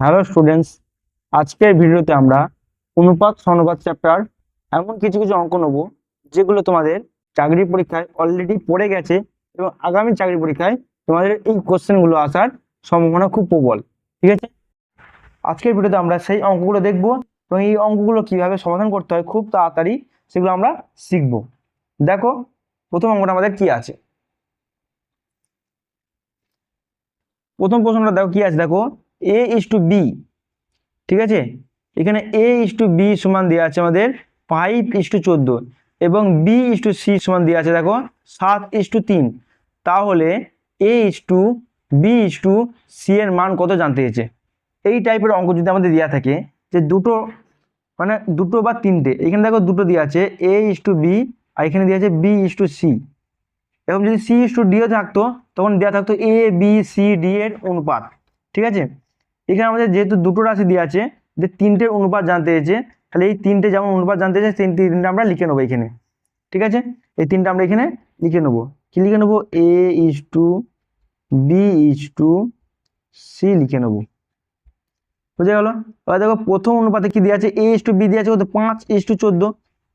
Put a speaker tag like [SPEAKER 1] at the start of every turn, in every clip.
[SPEAKER 1] Hello students আজকের ভিডিওতে আমরা অনুপাত সমানুপাত চ্যাপ্টার এমন কিছু কিছু অঙ্ক নেব, যেগুলো তোমাদের চাকরি পরীক্ষায় অলরেডি পড়ে গেছে এবং আগামী চাকরি পরীক্ষায় তোমাদের এই কোশ্চেনগুলো আসার সম্ভাবনা খুব প্রবল, ঠিক আছে? আজকের ভিডিওতে আমরা সেই অঙ্কগুলো দেখব এবং এই অঙ্কগুলো কীভাবে সমাধান করতে হয় খুব তাড়াতাড়ি সেগুলো আমরা শিখব। দেখো, প্রথম অঙ্কটা আমাদের কি আছে? প্রথম প্রশ্নটা দেখো কি আছে? দেখো এ ইস টু বি ঠিক আছে এখানে এ ইস টু বি সমান দেওয়া আছে আমাদের ফাইভ ইস টু চোদ্দ এবং বি ইস টু সি সমান দেওয়া আছে দেখো সাত ইস টু তিন তাহলে A is to B is to C এর মান কত জানতে চেয়েছে এই টাইপের অঙ্ক যদি আমাদের দেওয়া থাকে যে দুটো মানে দুটো বা তিনটে এখানে দেখো দুটো দেওয়া আছে এ ইস টু বি আর এখানে দেওয়া আছে বি ইস টু সি এবং যদি সি ইস টু ডিও থাকতো তখন দেওয়া থাকতো এ বি সি ডি এর অনুপাত ঠিক আছে এখানে আমাদের যেহেতু দুটো রাশি দিয়ে আছে, যে তিনটের অনুপাত জানতে চেয়েছে, তাহলে এই তিনটে যেমন অনুপাত জানতে চেয়েছে, সেই তিনটে আমরা লিখে নেব এখানে। ঠিক আছে? এই তিনটা আমরা এখানে লিখে নেব। কি লিখে নেব? A is to B is to C লিখে নেব। বুঝে গেল? এবার দেখো, প্রথম অনুপাতে কি দেওয়া আছে? এ ইস টু বি দেওয়া আছে কত? পাঁচ ইস টু চোদ্দ।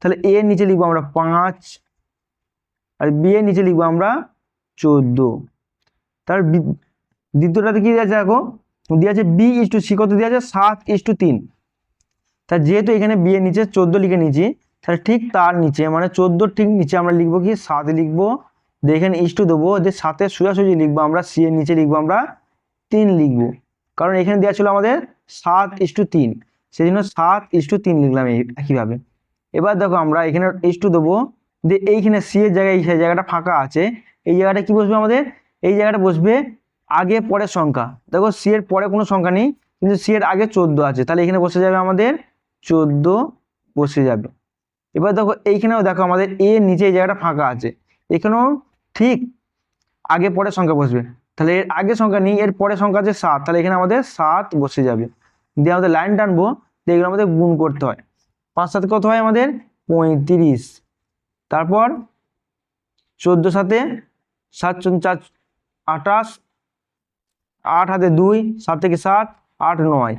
[SPEAKER 1] তাহলে এ এর নিচে লিখব আমরা পাঁচ, আর বি এর নিচে লিখব আমরা চোদ্দ। তার দ্বিতীয়টাতে কি দেওয়া আছে দেখো? দেওয়া আছে বি ইস টু সি কত দেওয়া আছে? সাত ইস টু তিন। তা যেহেতু এখানে বি এর নিচে, চোদ্দ লিখে নিয়েছি, তাহলে ঠিক তার নিচে মানে চোদ্দোর ঠিক নিচে আমরা লিখব কি? সাত লিখব। দিয়ে এখানে ইস টু দেবো যে সাতের সোজাসুজি লিখব আমরা সি এর নিচে লিখব আমরা, তিন লিখব। কারণ এখানে দেওয়া ছিল আমাদের সাত ইস টু তিন। সেই জন্য সাত ইস টু তিন লিখলাম একইভাবে। এবার দেখো আমরা এখানে ইস টু দেবো, দিয়ে এইখানে সি এর জায়গায়, এই জায়গাটা ফাঁকা আছে, এই জায়গাটা কি বসবে আমাদের? এই জায়গাটা বসবে আগে পরের সংখ্যা। দেখো সি এর পরে কোনো সংখ্যা নেই, কিন্তু সি এর আগে চোদ্দ আছে। তাহলে এখানে বসে যাবে আমাদের চোদ্দ বসে যাবে। এবার দেখো এইখানেও দেখো আমাদের এ নিচে এই জায়গাটা ফাঁকা আছে। এখানেও ঠিক আগে পরের সংখ্যা বসবে। তাহলে এর আগে সংখ্যা নেই, এর পরের সংখ্যা আছে সাত। তাহলে এখানে আমাদের সাত বসে যাবে। দিয়ে আমাদের লাইন টানবো, দিয়ে এগুলো আমাদের গুণ করতে হয়। পাঁচ সাথে কত হয় আমাদের? পঁয়ত্রিশ। তারপর চোদ্দ সাথে সাত চার, আঠাশ আট হাতে দুই, সাত থেকে সাত, আট নয়।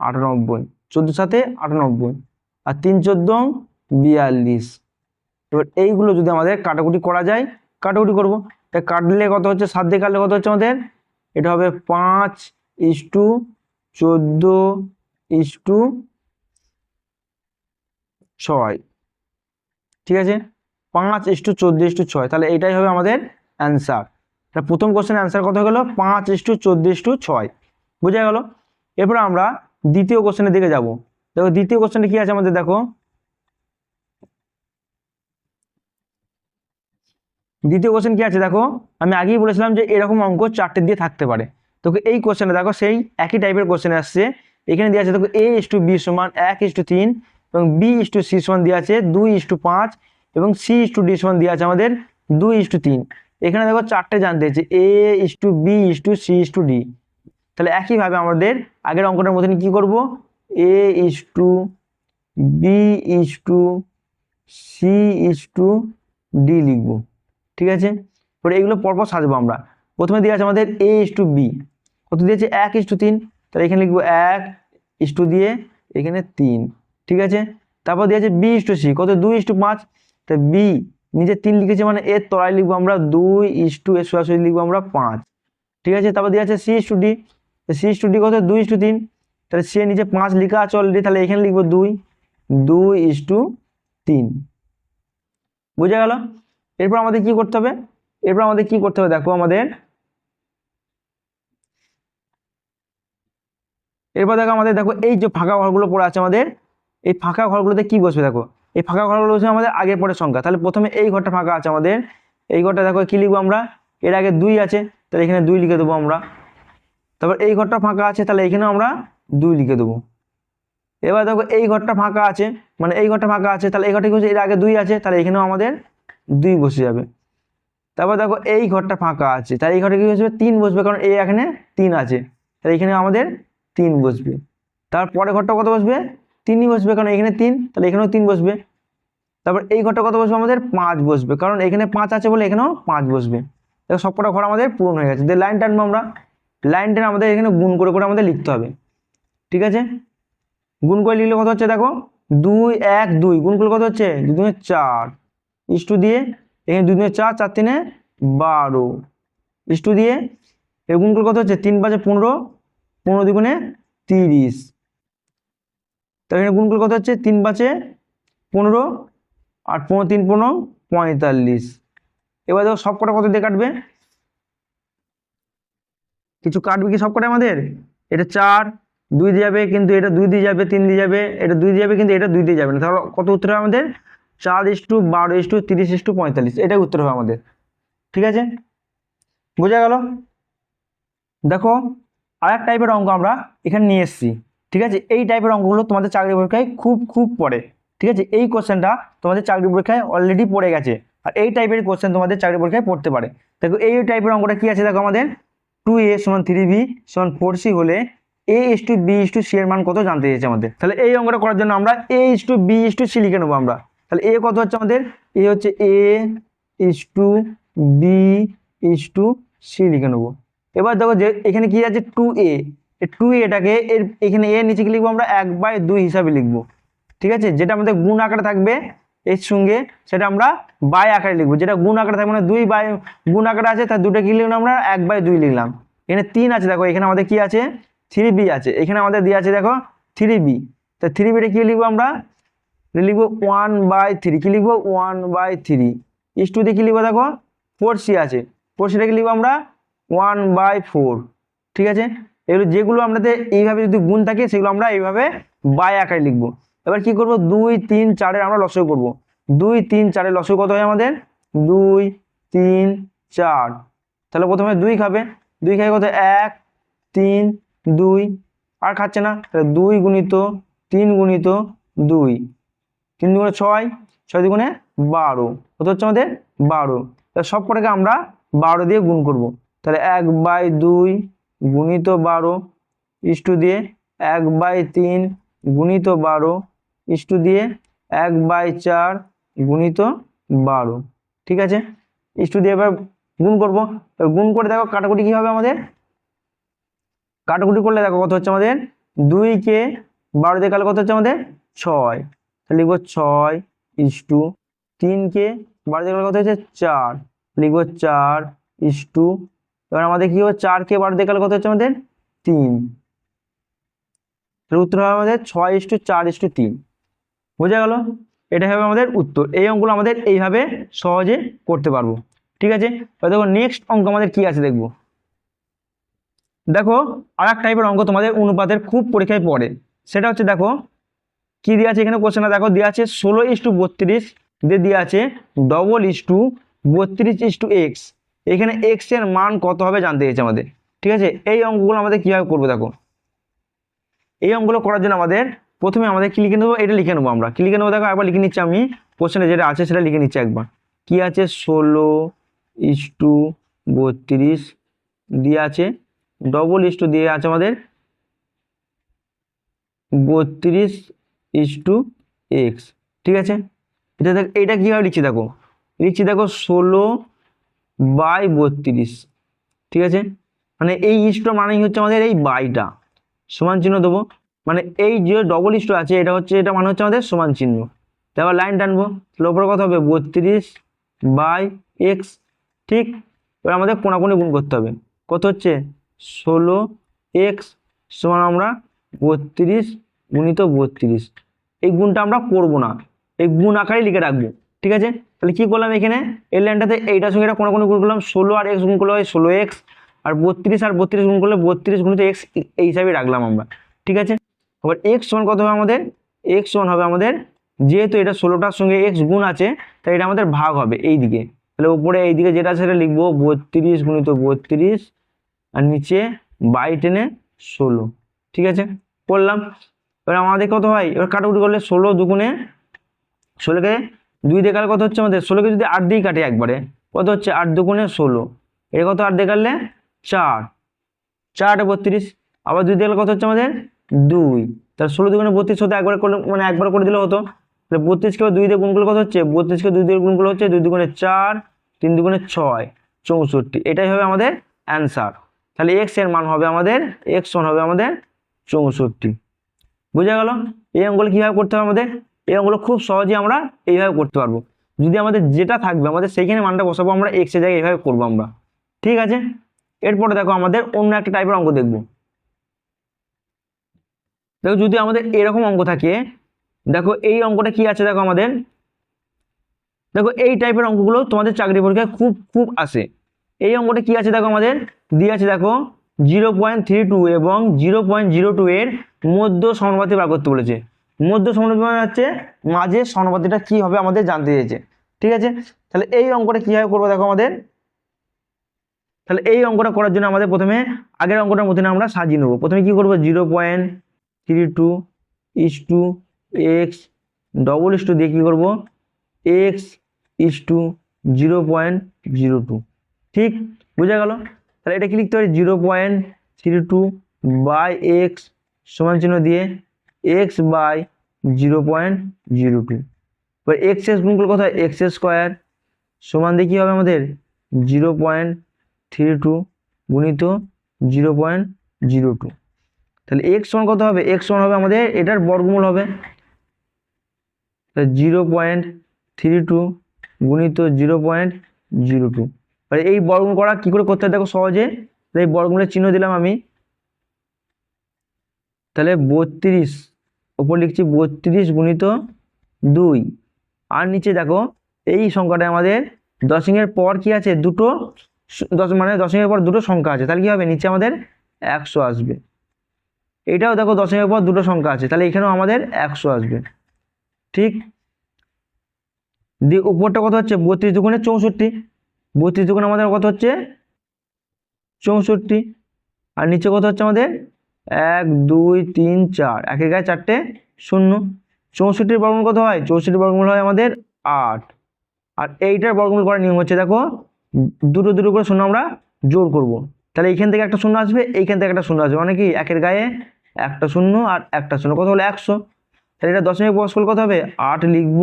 [SPEAKER 1] আটানব্বই চোদ্দ সাথে আটানব্বই আর তিন চোদ্দ বিয়াল্লিশ। এবার এইগুলো যদি আমাদের কাটাকুটি করা যায়, কাটাকুটি করব। তা কাটলে কত হচ্ছে? সাত দিয়ে কাটলে কত হচ্ছে আমাদের? এটা হবে পাঁচ ইস টু চোদ্দ ইস টু ছয়। ঠিক আছে? পাঁচ ইস টু চোদ্দ ইস টু ছয়। তাহলে এইটাই হবে আমাদের অ্যান্সার। তা প্রথম কোশ্চেন অ্যান্সার কত গেলো? পাঁচ ইস টু চোদ্দ ইস টু ছয়। বোঝা গেল? এরপর আমরা দ্বিতীয় কোশ্চেনের দিকে যাব। দেখো, দ্বিতীয় কোশ্চেনটা কি আছে আমাদের? দেখো। দ্বিতীয় কোশ্চেন কি আছে? দেখো, আমি আগেই বলেছিলাম যে এরকম অঙ্ক চারটে দিয়ে থাকতে পারে। তো এই কোশ্চেনে দেখো, সেই একই টাইপের কোশ্চেন আসছে। এখানে দেওয়া আছে, দেখো এ ইস টু বি সমান এক ইস টু তিন এবং বি ইস টু সি সমান দেওয়া আছে দুই ইস টু পাঁচ এবং সি ইস টু ডি সমান দেওয়া আছে আমাদের দুই ইস টু তিন। এখানে দেখো চারটে জানতে হচ্ছে A is to B is to C is to D তাহলে একইভাবে আমাদের আগের অঙ্কটার মতন কি করব A is to B is to C is to D লিখব ঠিক আছে এবার এইগুলো পরপর সাজবো আমরা প্রথমে দিয়ে আছে আমাদের এ ইস টু বি কত দিয়েছে এক ইস টু তিন তাহলে এখানে লিখব এক ইস টু দিয়ে এখানে তিন ঠিক আছে তারপর দিয়েছে বি ইস টু সি কত দুই ইস টু পাঁচ তা বি নিচে তিন লিখেছে মানে এর তলায় লিখব আমরা দুই ইস টু এর সরাসরি লিখব আমরা পাঁচ। ঠিক আছে? তারপর দিয়ে আছে C is to D. C is to D কত? দুই ইস টু তিন। তাহলে সি নিচে পাঁচ লিখা আছে অলরেডি তাহলে এখানে লিখব দুই। দুই ইস টু তিন। বুঝে গেল? এরপর আমাদের কি করতে হবে? এরপর আমাদের কি করতে হবে? দেখো আমাদের। এরপর দেখো আমাদের, দেখো এই যে ফাঁকা ঘরগুলো পড়ে আছে আমাদের, এই ফাঁকা ঘরগুলোতে কি বসবে দেখো? এই ফাঁকা ঘরগুলো হচ্ছে আমাদের আগে পরের সংখ্যা। তাহলে প্রথমে এই ঘরটা ফাঁকা আছে আমাদের। এই ঘরটা দেখো, কি লিখব আমরা? এর আগে দুই আছে, তাহলে এখানে দুই লিখে দেবো আমরা। তারপর এই ঘরটা ফাঁকা আছে, তাহলে এখানেও আমরা দুই লিখে দেবো। এবার দেখো, এই ঘরটা ফাঁকা আছে মানে এই ঘরটা ফাঁকা আছে, তাহলে এই ঘরটা কি হচ্ছে? এর আগে দুই আছে, তাহলে এখানেও আমাদের দুই বসে যাবে। তারপর দেখো, এই ঘরটা ফাঁকা আছে, তাহলে এই ঘরটা কি বসবে তিন বসবে, কারণ এই এখানে তিন আছে, তাহলে এখানে আমাদের তিন বসবে। তারপরে ঘরটা কত বসবে? তিনই বসবে, কারণ এখানে তিন, তাহলে এখানেও তিন বসবে। তারপর এই ঘরটা কত বসবে? আমাদের পাঁচ বসবে, কারণ এখানে পাঁচ আছে বলে এখানেও পাঁচ বসবে। দেখো, সবকটা ঘর আমাদের পূরণ হয়ে গেছে। দিয়ে লাইন টানবো আমরা। লাইনটা আমাদের এখানে গুণ করে করে আমাদের লিখতে হবে। ঠিক আছে? গুণ করে লিখলে কত হচ্ছে দেখো? দুই, এক, দুই। গুণ করলে কত হচ্ছে? দুই দুনে চার। ইস্টু দিয়ে এখানে দুই দুনে চার চার তিনে বারো। ইস্টু দিয়ে এ গুণ করলে কত হচ্ছে? তিন পাঁচে পনেরো পনেরো দুগুণে তিরিশ। তো এখানে করলে কত হচ্ছে? তিন পাঁচে পনেরো আর পনেরো, তিন পনেরো, পঁয়তাল্লিশ। এবার দেখো সব কটা কত দিয়ে কাটবে? কিছু কাটবে কি সব কটা আমাদের? এটা চার, দুই দিয়ে যাবে কিন্তু এটা দুই দিয়ে যাবে, তিন দিয়ে যাবে, এটা দুই দিয়ে যাবে কিন্তু এটা দুই দিয়ে যাবে না। তাহলে কত উত্তর হবে আমাদের? চার ইস্টু বারো ইস্টু তিরিশ ইস্টু পঁয়তাল্লিশ, এটাই উত্তর হবে আমাদের। ঠিক আছে? বোঝা গেল? দেখো আর এক টাইপের অঙ্ক আমরা এখানে নিয়ে এসেছি। ঠিক আছে? এই টাইপের অঙ্কগুলো তোমাদের চাকরি পরীক্ষায় খুব খুব পড়ে। ঠিক আছে? এই কোশ্চেনটা তোমাদের চাকরি পরীক্ষায় অলরেডি পড়ে গেছে। আর এই টাইপের কোশ্চেন তোমাদের চাকরি পরীক্ষায় পড়তে পারে। দেখো, এই টাইপের অঙ্কটা কি আছে দেখো আমাদের? টু এ সমান থ্রি বি সমান ফোর সি হলে A is to B is to C এর মান কত জানতে চাইছে আমাদের? তাহলে এই অঙ্কটা করার জন্য আমরা A is to B is to C লিখে নেব আমরা। তাহলে এ কত হচ্ছে আমাদের? এ হচ্ছে A is to B is to C লিখে নেব। এবার দেখো যে এখানে কি আছে? টু এ টু এটাকে এর, এখানে এ নিচে কি লিখব আমরা? এক বাই দুই হিসাবে লিখব। ঠিক আছে? যেটা আমাদের গুণ আকারে থাকবে এর সঙ্গে, সেটা আমরা বাই আকারে লিখব। যেটা গুণ আকারে থাকবে মানে দুই বাই গুণ আকারে আছে, তার দুটো কি লিখলাম আমরা? এক বাই দুই লিখলাম। এখানে তিন আছে, দেখো, এখানে আমাদের কি আছে? থ্রি বি আছে। এখানে আমাদের দিয়ে আছে, দেখো থ্রি বি তা থ্রি বিটা কি লিখব আমরা? লিখব ওয়ান বাই থ্রি কি লিখব? One by three is to দিয়ে কি লিখব, দেখো? ফোর সি আছে। ফোর সিটা কি লিখব আমরা? ওয়ান বাই ফোর ঠিক আছে? এগুলো যেগুলো আমাদের এইভাবে যদি গুণ থাকে, সেগুলো আমরা এইভাবে বাই আকারে লিখব। এবার কি করব? দুই, তিন, চারের আমরা লসই করব। দুই, তিন, চারের লসই কত হয় আমাদের? দুই, তিন, চার। তাহলে প্রথমে দুই খাবে। দুই খাই কত? এক, তিন, দুই। আর খাচ্ছে না? তাহলে দুই গুণিত তিন গুণিত দুই। তিন দুগুণে ছয় ছয় দুগুণে বারো। কত হচ্ছে আমাদের? বারো। তাহলে সব কটাকে আমরা বারো দিয়ে গুণ করব। তাহলে এক বাই দুই গুণিত বারো ইস্টু দিয়ে এক বাই তিন গুণিত বারো ইস্টু দিয়ে এক বাই চার গুণিত বারো। ঠিক আছে? ইস্টু দিয়ে এবার গুণ করব। গুণ করে দেখো কাটাকুটি কী হবে আমাদের? কাটাকুটি করলে দেখো কত হচ্ছে আমাদের? দুইকে বারো দিয়ে কালে কত হচ্ছে আমাদের? ছয়। তাহলে লিখব ছয় ইস্টু তিনকে বারো দিয়ে কালে কত হচ্ছে? চার। লিখব চার ইস্টু এবার আমাদের কি হবে চারকে বারো দিয়ে কালে কত হচ্ছে আমাদের? তিন। তাহলে উত্তর হবে আমাদের ছয় ইস্টু চার ইস্টু তিন। বোঝা গেল? এটা হবে আমাদের উত্তর। এই অঙ্কগুলো আমাদের এইভাবে সহজে করতে পারব। ঠিক আছে? দেখো নেক্সট অঙ্ক আমাদের কি আছে দেখব? দেখো আর এক টাইপের অঙ্ক তোমাদের অনুপাতের খুব পরীক্ষায় পড়ে। সেটা হচ্ছে দেখো, কি দিয়ে আছে এখানে কোশ্চেনটা দেখো দেওয়া আছে ষোলো ইস টু বত্রিশ। দিয়ে দেওয়া আছে ডবল ইস টু বত্রিশ ইস টু এক্স এখানে এক্সের মান কত হবে জানতে চেয়েছে আমাদের, ঠিক আছে? এই অঙ্কগুলো আমাদের কীভাবে করব দেখো? এই অঙ্কগুলো করার জন্য আমাদের প্রথমে আমাদের কি লিখে নেব? এটা লিখে নেব আমরা। কি লিখে নেব দেখো? একবার লিখে নিচ্ছি আমি। কোশ্চেনে যেটা আছে সেটা লিখে নিচ্ছি একবার। কি আছে? ষোলো ইস টু বত্রিশ দিয়ে আছে। ডবল ইস টু দিয়ে আছে আমাদের। বত্রিশ ইস টু এক্স ঠিক আছে? এটা দেখ এইটা কীভাবে লিখছি দেখো? লিখছি দেখো ষোলো বাই বত্রিশ। ঠিক আছে? মানে এই ইস্টটা মানেই হচ্ছে আমাদের এই বাইটা। সমান চিহ্ন দেবো। মানে এই যে ডবল ইস্ট আছে, এটা হচ্ছে, এটা মানে হচ্ছে আমাদের সমান চিহ্ন। তারপর লাইন টানবো। তাহলে ওপরে কত হবে? বত্রিশ বাই এক্স ঠিক? এবার আমাদের কোনাকুনি গুণ করতে হবে। কত হচ্ছে? ষোলো এক্স সমান আমরা বত্রিশ গুণিত বত্রিশ। এই গুণটা আমরা করব না। এই গুণ আকারে লিখে রাখব। ঠিক আছে? তাহলে কি করলাম এখানে? এই লাইনটাতে এইটার সঙ্গে এটা কোনো কোনো গুণ করলাম, ষোলো আর এক্স গুণ করলে হয় ষোলো এক্স আর বত্রিশ আর বত্রিশ গুণ করলে বত্রিশ গুণিত এক্স এই হিসাবে রাখলাম আমরা। ঠিক আছে? এবার এক্স সমান কত হবে আমাদের? এক্স সমান হবে আমাদের, যেহেতু এটা ষোলোটার সঙ্গে এক্স গুণ আছে তাই এটা আমাদের ভাগ হবে এই দিকে তাহলে উপরে এই দিকে যেটা সেটা লিখব, বত্রিশ গুণিত বত্রিশ, আর নিচে বাই টেনে ষোলো। ঠিক আছে? করলাম। এবার আমাদের কত হয়? এবার কাটাকুটি করলে ষোলো দুগুণে, ষোলোকে দুই দেখালে কত হচ্ছে আমাদের? ষোলোকে যদি আট দিয়ে কাটে একবারে, কত হচ্ছে? আট দুগুণে ষোলো। এটা কত আট দেখালে? চার। চার আটে বত্রিশ। আবার দুই দেখালে কত হচ্ছে আমাদের? দুই। তাহলে ষোলো দুগুণে বত্রিশ হতো একবার করলে মানে একবার করে দিলে হতো। তাহলে বত্রিশকে দুই দিয়ে গুণগুলো কত হচ্ছে? বত্রিশকে দুই দিয়ে গুণগুলো হচ্ছে দুই দুগুণে চার, তিন দুগুণে ছয়, চৌষট্টি। এটাই হবে আমাদের অ্যান্সার। তাহলে এক্সের মান হবে আমাদের এক্স ওয়ান হবে আমাদের চৌষট্টি। বুঝা গেল? এই অঙ্কগুলো কীভাবে করতে হবে আমাদের? অঙ্কগুলো খুব সহজে আমরা এইভাবে করতে পারব। যদি আমাদের যেটা থাকবে, আমাদের সেইখানে মানটা বসাবো, আমরা এক্সের জায়গায় এইভাবে করব আমরা। ঠিক আছে? এরপরে দেখো আমাদের অন্য একটা টাইপের অঙ্ক দেখব। দেখো যদি আমাদের এরকম অঙ্ক থাকে, দেখো এই অঙ্কটা কি আছে দেখো আমাদের? দেখো এই টাইপের অঙ্কগুলো তোমাদের চাকরি পরীক্ষায় খুব খুব আসে। এই অঙ্কটা কি আছে দেখো আমাদের? দিয়ে আছে দেখো জিরো পয়েন্ট থ্রি টু এবং জিরো পয়েন্ট জিরো টু এর মধ্য সমানুপাতি বার করতে বলেছে। মধ্য মানে হচ্ছে মাঝে সমানুপাতিটা কি হবে আমাদের জানতে চেয়েছে। ঠিক আছে? তাহলে এই অঙ্কটা কীভাবে করব দেখো আমাদের? তাহলে এই অঙ্কটা করার জন্য আমাদের প্রথমে আগের অঙ্কটার মতন আমরা সাজিয়ে নেব। প্রথমে কি করব? Zero point three two is to X double is to দিয়ে কী করব? X is to zero point zero two. ঠিক? বোঝা গেল? তাহলে এটা কি লিখতে পারি? Zero point three two by X সমান চিহ্ন দিয়ে X by zero point zero two এবার এক্স এস গুণ করলে কত হয় এক্স স্কোয়ার সমান দিয়ে কী হবে আমাদের? জিরো পয়েন্ট থ্রি টু গুণিত জিরো পয়েন্ট জিরো টু তাহলে এক্স সমান কত হবে? এক্স সমান হবে আমাদের, এটার বর্গমূল হবে জিরো পয়েন্ট থ্রি টু গুণিত জিরো পয়েন্ট জিরো টু আর এই বর্গমূল করা কী করে করতে দেখো সহজে এই বর্গমূলের চিহ্ন দিলাম আমি। তাহলে বত্রিশ ওপর লিখছি বত্রিশ গুণিত দুই। আর নিচে দেখো, এই সংখ্যাটা আমাদের দশমিকের পর কি আছে? দুটো দশ মানে দশমিকের পর দুটো সংখ্যা আছে। তাহলে কি হবে? নিচে আমাদের একশো আসবে। এটাও দেখো দশমিকের পর দুটো সংখ্যা আছে। তাহলে এখানেও আমাদের একশো আসবে। ঠিক? দিয়ে উপরটা কত হচ্ছে? বত্রিশ দুগুণে চৌষট্টি। বত্রিশ দুগুণে আমাদের কত হচ্ছে? চৌষট্টি। আর নিচে কত হচ্ছে আমাদের এক, দুই, তিন, চার। একের গায়ে চারটে? শূন্য। চৌষট্টির বর্গমূল কত হয়? চৌষট্টির বর্গমূল হয় আমাদের আট। আর এইটার বর্গমূল করার নিয়ম হচ্ছে, দেখো, দুটো দুটো করে শূন্য আমরা জোর করব। তাহলে এইখান থেকে একটা শূন্য আসবে, এইখান থেকে একটা শূন্য আসবে। মানে কি? একের গায়ে একটা শূন্য আর একটা শূন্য। কত হলো? একশো। তাহলে এটা দশমিক করলে কত হবে? আট লিখব।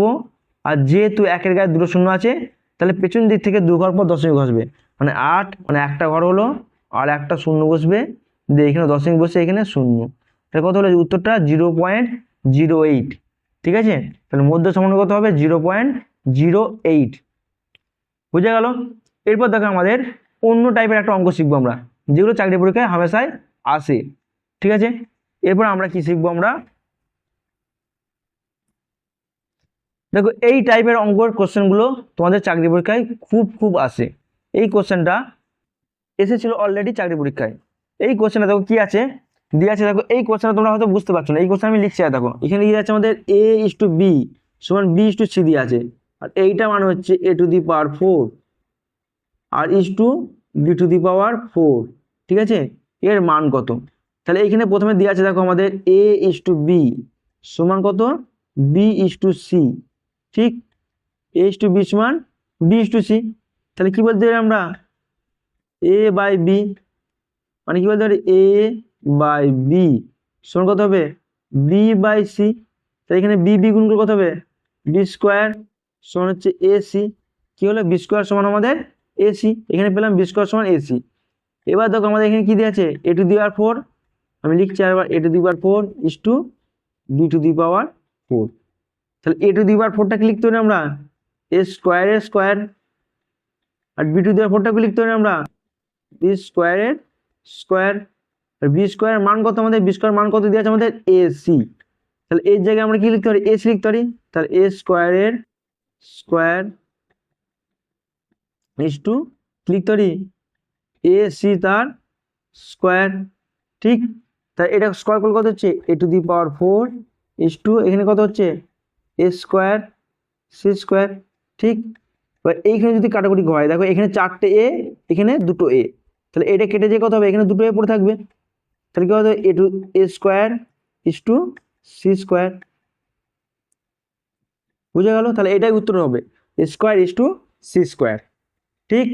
[SPEAKER 1] আর যেহেতু একের গায়ে দুটো শূন্য আছে, তাহলে পেছন দিক থেকে দু ঘর পর দশমিক বসবে মানে আট মানে একটা ঘর হলো, আর একটা শূন্য বসবে। দিয়ে এখানে দশমিক বসে এখানে শূন্য। তাহলে কত হলো? উত্তরটা জিরো পয়েন্ট জিরো এইট। ঠিক আছে? তাহলে মধ্য সমান কত হবে? Zero point zero eight. বুঝা গেল? এরপর দেখো আমাদের অন্য টাইপের একটা অঙ্ক শিখব আমরা, যেগুলো চাকরি পরীক্ষায় হামেশাই আসে। ঠিক আছে? এরপর আমরা কি শিখব আমরা? দেখো, এই টাইপের অঙ্কর কোশ্চেনগুলো তোমাদের চাকরি পরীক্ষায় খুব খুব আসে। এই কোশ্চেনটা এসেছিল অলরেডি চাকরি পরীক্ষায়। এই কোশ্চেনে দেখো কি আছে? দিয়ে আছে দেখো, এই কোশ্চেনে তোমরা হয়তো বুঝতে পারছ না। এই কোশ্চেন আমি লিখছি দেখো, এখানে দিয়ে আছে আমাদের এ ইস টু বি সমান বি ইস টু সি দিয়ে আছে। আর এইটা মানে হচ্ছে a to the power four R is to b to the power four ঠিক আছে? এর মান কত? তাহলে এইখানে প্রথমে দিয়ে আছে দেখো আমাদের এ ইস টু বি সমান কত? বি ইস টু সি ঠিক? এ ইস টু বি সমান বি ইস টু সি তাহলে কি বলতে পারি আমরা? এ বাই বি মানে কি বলতে পারি? এ বাই বি সমান কত হবে? বি বাই সি তাহলে এখানে বি বি গুণ করে কত হবে? বি স্কোয়ার সমান হচ্ছে এ সি কী হলো? বি স্কোয়ার সমান আমাদের এসি এখানে পেলাম বি স্কোয়ার সমান এসি এবার দেখো আমাদের এখানে কি দিয়েছে এ টু দি পাওয়ার ফোর আমি লিখছি আরবার a to the power four is to b to the power four তাহলে এ টু দি পাওয়ার ফোরটাকে লিখতে পারি আমরা? এ স্কোয়ারের স্কোয়ার আর বি টু দি পাওয়ার ফোরটাকে লিখতে পারি আমরা? বি স্কোয়ারের স্কোয়ার বি স্কোয়ার মান কত আমাদের? বি স্কোয়ার মান কত দিয়েছে আমাদের? A c. তাহলে এর জায়গায় আমরা কি লিখতে পারি? এস লিখতে পারি? তাহলে এ স্কোয়ারের স্কোয়ার ইস টু লিখতে পারি? এ সি তার স্কোয়ার। ঠিক? তা এটা স্কোয়ার করলে কত হচ্ছে? A to the power four is to এখানে কত হচ্ছে? A square, c square. ঠিক? এবার এইখানে যদি কাটাকুটি হয় দেখো এখানে চারটে এ এখানে দুটো এ তাহলে এটা কেটে যে কত হবে? এখানে দুটো এ পড়ে থাকবে। তাহলে কি হবে? A to a square is to c square. বুঝে গেল? তাহলে এটাই উত্তর হবে। Square is to c square. ঠিক?